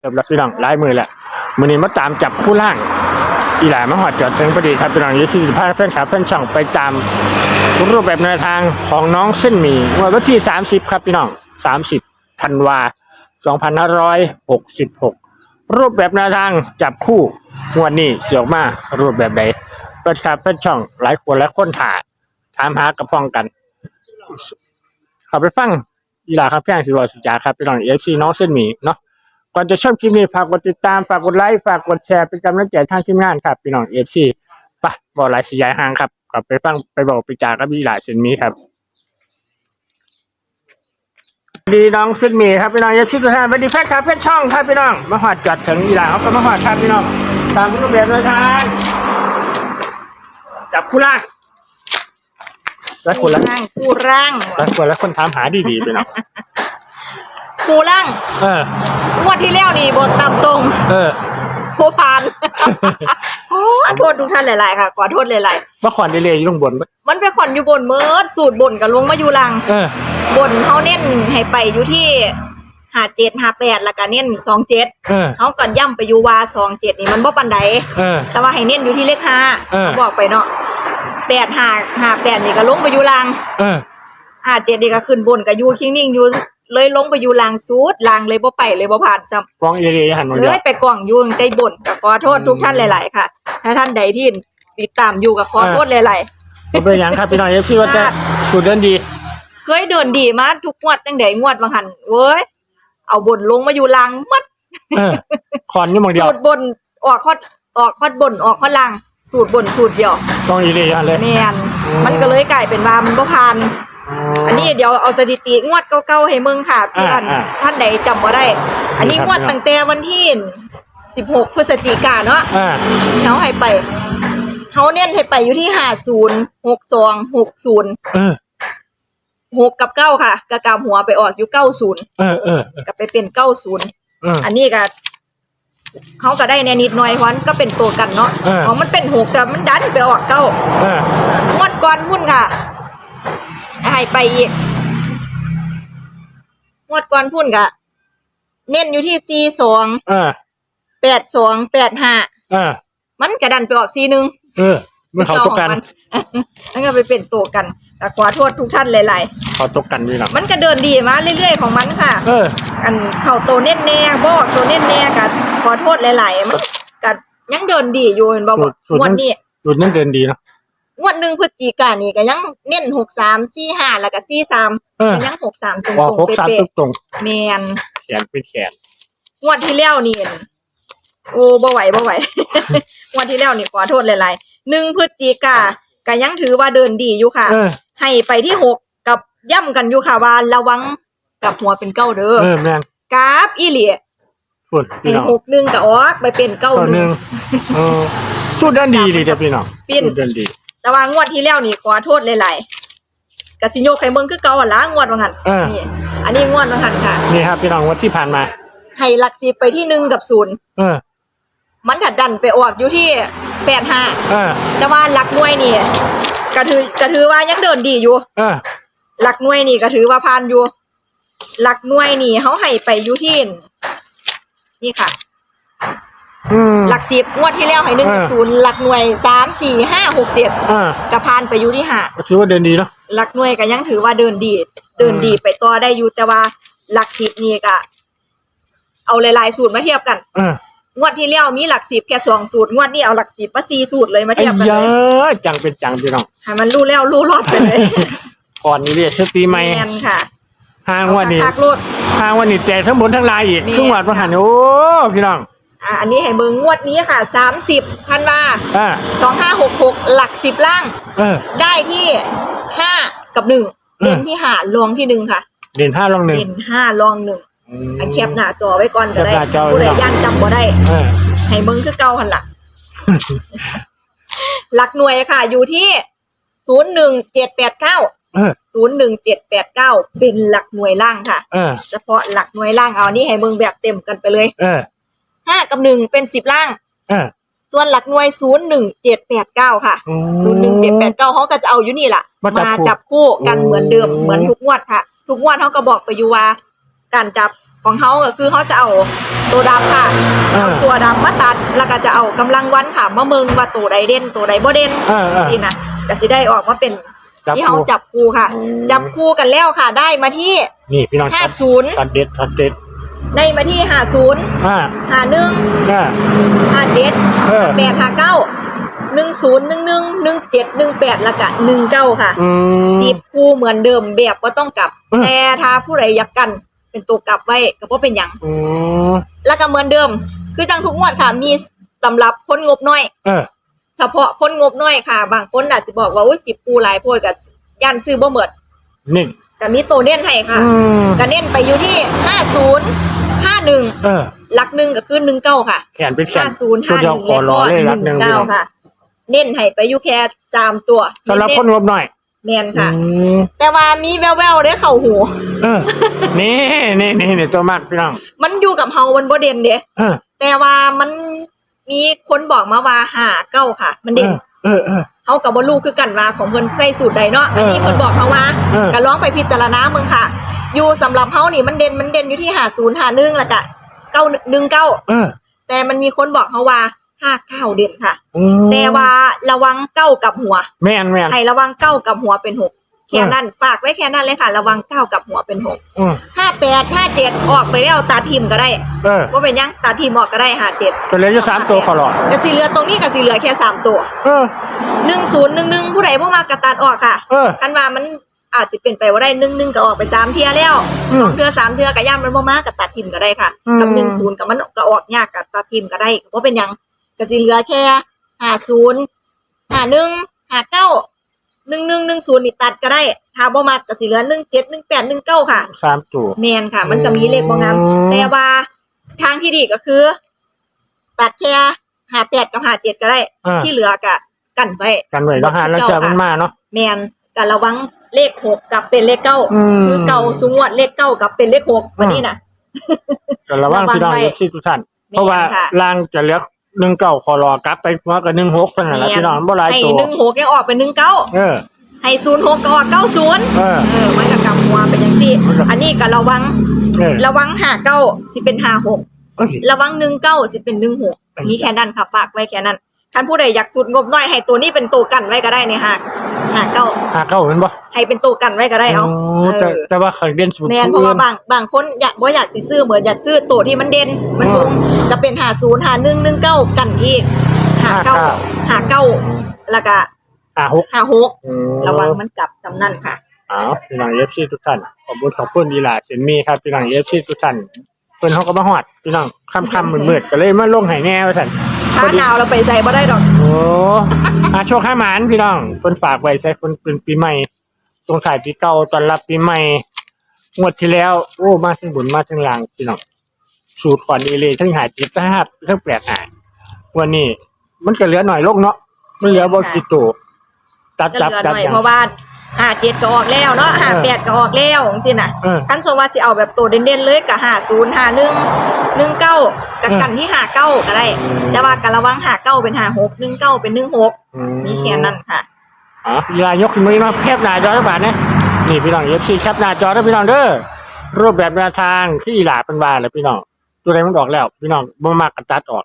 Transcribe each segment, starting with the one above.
เรียบร้อยพี่น้องหลายมือแหละมือนี้มาตามจับคู่ล่าง อีหลามาหอดจอดถึงพอดีครับพี่น้องยี่ที่พาแฟนคลับแฟนช่องไปตามรูปแบบแนวทางของน้องเส้นหมี่วันที่30ครับพี่น้อง30ธันวา2566รูปแบบแนวทางจับคู่งวดนี้เสียออกมารูปแบบใดแฟนคลับแฟนช่องหลายคนและคนถ่ายถามหากระป้องกันขับไปฟังอีหลาครับแพงสิบวสุจาครับพี่น้องเอฟซีน้องเส้นหมี่เนาะ ก่อนจะชอบคลิปนี้ฝากกดติดตามฝากกดไลค์ฝากกดแชร์เป็นกำลังใจทางทีมงานครับพี่น้องเอฟซีปะบอกหลายสียายห่างครับกลับไปฟังไปบอกไปจากับอีหลาเส้นหมี่ครับดีน้องเส้นหมี่ครับพี่น้องเอฟซีทุกท่านสวัสดีแฟนคลับแฟนช่องครับพี่น้องมาหอดจอดถึงอีหลาเขาก็มาหอดครับพี่น้องตามรูปแบบเลยทางจับคู่ล่างแล้วคนละร่างกูร่างแล้วคนละคนถามหาดีๆพี่น้อง กูร่างเอองวดที่แล้วนี่บทตามตรงเออโพพาน ขอโทษทุกท่านหลาย ๆ ค่ะ ขอโทษหลายเมื่อก่อนเรื่อยๆอยู่ข้างบนๆมันเป็นขอนอยู่บนเมิดสูตรบนกับลงมาอยู่ล่างเออบนเขาเน้นให้ไปอยู่ที่หาเจ็ดหาแปดแล้วก็เน้นสองเจ็ดเออเขาก่อนย่ำไปอยู่ว่าสองเจ็ดนี่มันบ่ปันใดเออ แต่ว่าให้เน้นอยู่ที่เลขห้าเออบอกไปเนาะแปดหาหาแปดนี่ก็ลงไปอยู่ล่างเออ หาเจ็ดนี่ก็ขึ้นบนก็อยู่คิงนิ่งอยู่ เลยลงไปอยู่ล่างซูดล่างเลยบ่ไปเลยบ่ผ่านซ้ำกองเอเรียหันมาเลเดียวยไปกล่องอยุ่งใจบ่นก็ขอโทษทุกท่านหลาย ๆ ค่ะ ถ้าท่านใดที่ติดตามอยู่ก็ขอโทษหลาย มันเป็นอย่างครับพี่น้องเอฟซีว่าจะสูตรเดินดี ๆ เคยเดินดีมาทุกงวดตั้งแต่งวดบางหันเว้ยเอาบนลงมาอยู่ล่างหมัด เออคอนอยู่หมองเดียวสูตรบนออกคอดออกคอดบนออกคอดล่าง สูตรบนสูตรเดียวกองเอเรียหันเลย แม่นอืม มันก็เลยกลายเป็นว่ามันบ่ผ่านอันนี้เดี๋ยวเอาสถิติงวดเก่าๆให้มึงค่ะเพื่อนอ่าท่านใดจำบ่ได้ อันนี้ครับ งวดตั้งแต่วันที่ 16 พฤศจิกายนเนาะอ่าเขาให้ไปเขาเน้นให้ไปอยู่ที่ห้าศูนย์หกสองหกศูนย์เออหกกับเก้าค่ะกระกำหัวไปออกอยู่เก้าศูนย์เออเออก็ไปเป็นเก้าศูนย์เออ อันนี้ก็เขาก็ได้แน่นิดหน่อยเพราะมันก็เป็นตัวกันเนาะเออของมันเป็นหกแต่มันดันไปออกเก้า เอองวดก่อนพุ่นค่ะ ให้ไปอีกงวดก่อนพุ่นก็เน้นอยู่ที่สี่สองเออแปดสองแปดห้าเออมันกระดันไปออกสี่หนึ่งเออมันเขาตกกันนั่นก็ไปเป็นตัวกันแต่ขอโทษทุกท่านหลายเขาตกกันพี่น้องๆมันก็เดินดีมาเรื่อยๆของมันค่ะ เออ อันเข่าโตเน็ตแน่บอกโตเน็ตแน่กับขอโทษหลายๆมันก็ยังเดินดีอยู่เห็นบอกสูตรสูตรงวดนี้สูตรนั่นเดินดีเนาะ งวดหนึ่งพฤศจิกายนนี่ก็ยังเน้นหกสามสี่ห้าแล้วก็สี่สามเออ ก็ยังหกสามตรงว่าๆหกสามเป๊ะตรงๆแมนๆแขนเป็นแขนงวดที่แล้วนี่โอ้บ่ไหวบ่ไหว งวดที่แล้วนี่ขอโทษหลายๆหนึ่งพฤศจิกาก็ยังถือว่าเดินดีอยู่ค่ะเออ ให้ไปที่หกกับย่ำกันอยู่ค่ะว่าระวังกับหัวเป็นเก้าเด้อเออแม่นกราฟอีเหลียสูตรให้พี่น้องหกหนึ่งกับออกไปเป็นเก้าตัวหหนึ่นึ่งง เออสูตรเดินดีเลยจ้ะพี่น้องปิ้น สูตรเดินดี แต่ว่างวดที่แล้วนี่ขอโทษหลายๆกสิโยกไข่เมืองคือเก่าหั่นละงวดวังหันเออ นี่อันนี้งวดวังหันค่ะ นี่ครับ พี่น้องวันที่ผ่านมา ให้หลักสิบไปที่หนึ่งกับศูนย์เออ มันถัดดันไปออกอยู่ที่แปดห้าเออ แต่ว่าหลักหน่วยนี่กระถือกระถือว่ายังเดินดีอยู่ เออ หลักหน่วยนี่ก็ถือว่าผ่านอยู่ หลักหน่วยนี่เขาให้ไปอยู่ที่นี่ค่ะ อืม หลักสิบงวดที่แล้วให้หนึ่งเออกับศูนย์หลักหน่วยสามสี่ห้าหกเจ็ดเออกระพานไปอยู่ที่ห้าก็ถือว่าเดินดีเนาะ หลักหน่วยก็ยังถือว่าเดินดี เดินดีไปต่อได้อยู่แต่ว่าหลักสิบนี่ก็เอาหลายๆสูตรมาเทียบกันเอองวดที่แล้วมีหลักสิบแค่สองสูตรงวดนี้เอาหลักสิบมาสี่สูตรเลยมาไอ้เทียบกันเยเลยอะจังเป็นจังพี่น้องให้มันรู้แล้วรู้รอดไปเลยก่อนนี้เรียกสตีใหม่แมนค่ะห้างวันนี้ทักโลดห้างวันนี้แจกทั้งบนทั้งลายอีกแม่ครึ่งวัดประหันโอ้พี่น้อง อะอันนี้ให้เบิงงวดนี้ค่ะสามสิบพันบาอ่าสองห้าหกหกหลักสิบล่าง เออ ได้ที่ห้ากับหนึ่งอืมเด่นที่หาลองที่หนึ่งค่ะ เด่นห้าลองหนึ่งเด่นห้าลองหนึ่งอืมอันแคปหน้าจอไว้ก่อนก็ได้แคปหน้าจอไว้ผู้ใดก่อนย่านจำบ่ได้ เออ ให้เบิงคือเก่าหันหลัก หลักหน่วยค่ะ อยู่ที่ศูนย์หนึ่งเจ็ดแปดเก้าเออ ศูนย์หนึ่งเจ็ดแปดเก้าเป็นหลักหน่วยล่างค่ะ เออ เฉพาะหลักหน่วยล่างเอานี่ให้เบิงแบบเต็มกันไปเลย เออ ห้ากับหนึ่งเป็นสิบล่างเออส่วนหลักหน่วยศูนย์หนึ่งเจ็ดแปดเก้าค่ะอืมศูนย์หนึ่งเจ็ดแปดเก้าเขาก็จะเอาอยู่นี่แหละมาจับมาคู่จับคู่กันโอ้เหมือนเดิม เหมือนทุกงวดค่ะ ทุกงวดเขาก็บอกไปอยู่ว่า การจับของเขาก็คือเขาจะเอาตัวดำค่ะเออเอาตัวดำมาตัดแล้วก็จะเอากำลังวันค่ะมาเมืองว่าตัวใดเด่นตัวใดบ่เด่นเออเออนี่นะก็สิได้ออกมาเป็นจับที่เขาคู่จับคู่ค่ะ อืม จับคู่กันแล้วค่ะ ได้มาที่นี่พี่น้องชัด50ชัดเด็ดชัดเด็ด ได้มาที่50อ่า51อ่า57เออ8 59 10 11 17 18แล้วก็19ค่ะอืม สิบคู่เหมือนเดิมแบบว่าต้องกลับ เออ แต่ถ้าผู้ใดอยากกัน เป็นตัวกลับไว้ก็บ่เป็นหยัง อืมแล้วก็เหมือนเดิม คือจังทุกงวดค่ะ มีสำหรับคนงบน้อย เออ เฉพาะคนงบน้อยค่ะ บางคนอาจจะบอกว่าอุ้ยสิบปูหลายโพดกับยันซื้อบ่หมดนี่ ก็มีตัวเน้นให้ค่ะอืม ก็เน้นไปอยู่ที่ห้าศูนย์ ห้าหนึ่งเออหลักหนึ่งก็คือหนึ่งเก้าค่ะ แขนเป็นแขห้านศูนย์ตัวห้าหเดียวนึ่งขอแล้วรก็อเลยหรักหนึ่นึ่งงพี่เก้าน้องค่ะ เน้นให้ไปอยู่แค่สามตัวสำหรับคนงบหน่อยแมนค่ะ อืมแต่ว่ามีแววๆได้เข่าหู เออ นี่นี่นี่นี่ตัวมากพี่น้องมันอยู่กับเฮามันบ่เด่นเด้เออแต่ว่ามันมีคนบอกมาว่าหาเก้าค่ะ มันเด่นเออเออ เฮากับบ่รู้คือกันว่าของเพิ่นใส่สูตรใดเนาะอันนี้เออเพิ่นบอกมาว่าเออ ก็ลองไปพิจารณาเมืองค่ะ อยู่สำหรับเฮานี่มันเด่นมันเด่นอยู่ที่50 51แล้วก็919เออแต่มันมีคนบอกเฮาว่า59เด่นค่ะ อืมแต่ว่าระวังเก้ากับหัวแม่นแม่นให้ระวังเก้ากับหัวเป็นหกแค่นั้นฝากไว้แค่นั้นเลยค่ะ ระวังเก้ากับหัวเป็นหกอืมห้าแปดห้าเจ็ดออกไปแล้วตาทีมก็ได้เออว่าเป็นยังตาทีมออกก็ได้ห้าเจ็ดตัวเล็กจะสามตัวขอรอกับสีเหลือตรงนี้กับสีเหลือแค่สามตัวเออ หนึ่งศูนย์หนึ่งหนึ่งผู้ใดผู้มากระตัดออกค่ะ เออ คันว่ามัน อาจจะเป็นไปว่าได้หนึ่งหนึ่งก็ออกไปสามเทียแล้วอืมสองเทือสามเทือกระย่ามมันบ่มากกับตัดทีมก็ได้ค่ะอืม กับหนึ่งศูนย์กับมันก็ออกยากกับตัดทีมก็ได้เพราะเป็นหยังกับสีเหลือแค่ห้าศูนย์ห้าหนึ่งห้าเก้าหนึ่งหนึ่งหนึ่งศูนย์นี่ตัดก็ได้ถ้าบ่มากกับสีเหลือหนึ่งเจ็ดหนึ่งแปดหนึ่งเก้าค่ะ สามตัว แมนค่ะ มันก็มีเลขบางงามอืม แต่ว่าทางที่ดีก็คือ ตัดแค่หาแปดกับหาเจ็ดก็ได้ อ่าที่เหลือก็กันไว้ กันไว้แล้วหาแล้วเจอมันมาเนาะแมนก็ระวัง เลขหกกับเป็นเลขเก้าอืม คือเก่าสูงวดเลขเก้ากับเป็นเลขหกวันนี้นะก็ระวังพี่น้องระวังไว้เอฟซีทุกท่านแม่นเพราะว่าค่ะ ล่างจะเหลือหนึ่งเก้าขอรอกลับไปหัวกับหนึ่งหกเท่านั้นแหละพี่น้องบ่หลายให้ตัวหนึ่งหกยังออกเป็นหนึ่งเก้าเออ ให้ศูนย์หกก็ออกเก้าศูนย์เออ เออมันก็กลับหัวเป็นอย่างสี่ อันนี้ก็ระวังเออระวังหาเก้าสิเป็นหาหก เอ้ย ระวังหนึ่งเก้าสิเป็นหนึ่งหกเป็นมีแค่นั้นค่ะฝากไว้แค่นั้นท่านผู้ใดอยากสุดงบน้อยให้ตัวนี้เป็นตัวกันไว้ก็ได้เนี่ยฮะ หาเก้าหาเก้าเห็นบ่ให้เป็นตัวกันไว้ก็ได้เอาโอ้เอแต่อแต่ว่าเคยเด่นสุดแมนเพราะว่าบางบางคนอยากว่าอยากสิซื้อเหมือนอยากซื้อตัวที่มันเด่นมันอืมบุงจะเป็นหาศูนย์หาหนึ่งหนึ่งเก้ากันอีกหาเก้าห้าเก้าหาเก้าแล้วก็หาหกหาหกอืมระวังมันกลับจำนั่นค่ะอ้าวพี่น้องเอฟซีทุกท่านขอบคุณขอบคุณดีหลาเซนมีครับพี่น้องเอฟซีทุกท่านเพิ่นเขาก็มาฮอดพี่น้องค่ำๆมืดๆก็เลยมาลงให้แน่ว่าซั่น ถ้าหนาวเราไปใส่บ่ได้ดอก โอ้อาโชคให้หมานพี่น้องเพิ่นฝากไว้ใส่คนเป็นปีใหม่ตรงถ่ายปีเก่าตอนรับปีใหม่งวดที่แล้ว โอ้มาถึงบุญมาถึงลางพี่น้องสูตรก่อนเอเลยทั้งหาจิตทั้งหับทั้งแปดหายวันนี้ มันก็เหลือหน่อยลงเนาะมันเหลือบ่กี่ตัวตัดจะจับเหลือจับหน่อยอย่าง เพราะว่า หาเจ็ดก็ออกแล้วเนาะหาแปดก็ออกแล้วจังซี่น่ะเออคันสมว่าสิเอาแบบตัวเด่นๆเลยก็หาศูนย์หาหนึ่งหนึ่งเก้ากับกันที่หาเก้าก็ได้อืมแต่ว่าการระวังหาเก้าเป็นหาหกหนึ่งเก้าเป็นหนึ่งหกอืมีแค่นั้นค่ะ อ๋อเวลายกขึ้นมือมาแคบหน้าจอรัฐบาลนะนี่พี่น้องเอฟซีแคบหน้าจอแล้วพี่น้องเด้อรูปแบบแนวทางที่อีหลาเป็นว่าแหละพี่น้องตัวใดมันออกแล้ว พี่น้องบ่มากก็ตัดออก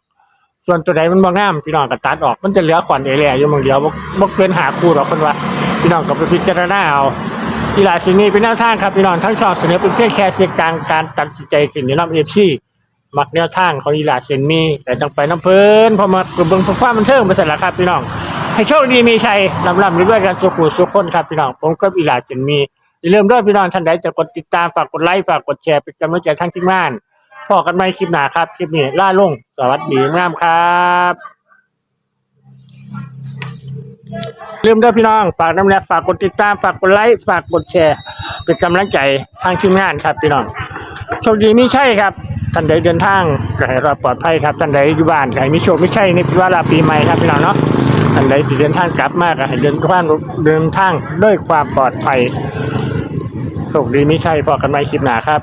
ส่วนตัวใดมันบ่งามพี่น้องก็ตัดออกมันจะเหลือขวัญเอเลียอยู่มึงเดียวบ่บ่เกินหาคู่หรอกเพิ่นว่า พี่น้องก็ไปพิจารณาเอาอีหลาสินี้เป็นแนวทางครับพี่น้องทั้งชองเสนอเป็นเพียงแค่เสียงกลางการตัดสินใจขึ้นอยู่นำ FC มักแนวทางของอีหลาเซนมีแต่ต้องไปน้ำเพิ่นพอมาเบิ่งความบันเทิงไปเสร็จแล้วครับพี่น้องให้โชคดีมีชัยลำลำด้วยกันสุขุสุขคนครับพี่น้องผมกับอีหลาเซนมีอย่าลืมด้วยพี่น้องท่านใดจะกดติดตามฝากกดไลค์ฝากกดแชร์เป็นกำลังใจทั้งทีมงานพอกันใหมคลิปหนาครับคลิปนี้ล่าลงสวัสดีงามครับ ลืมด้วยพี่น้อง ฝากน้ำแนฝากกดติดตาม ฝากกดไลค์ ฝากกดแชร์ เป็นกำลังใจทางทีมงานครับพี่น้องโชคดีไม่ใช่ครับ ท่านใดเดินทางก็ให้รอดปลอดภัยครับ ท่านใดอยู่บ้านก็ให้มีโชคไม่ใช่ในเวลาปีใหม่ครับพี่น้องเนาะ ท่านใดที่เดินทางกลับมาก็ให้เดินทางเดินทางด้วยความปลอดภัยโชคดีไม่ใช่พอกันใหม่คลิปหนาครับ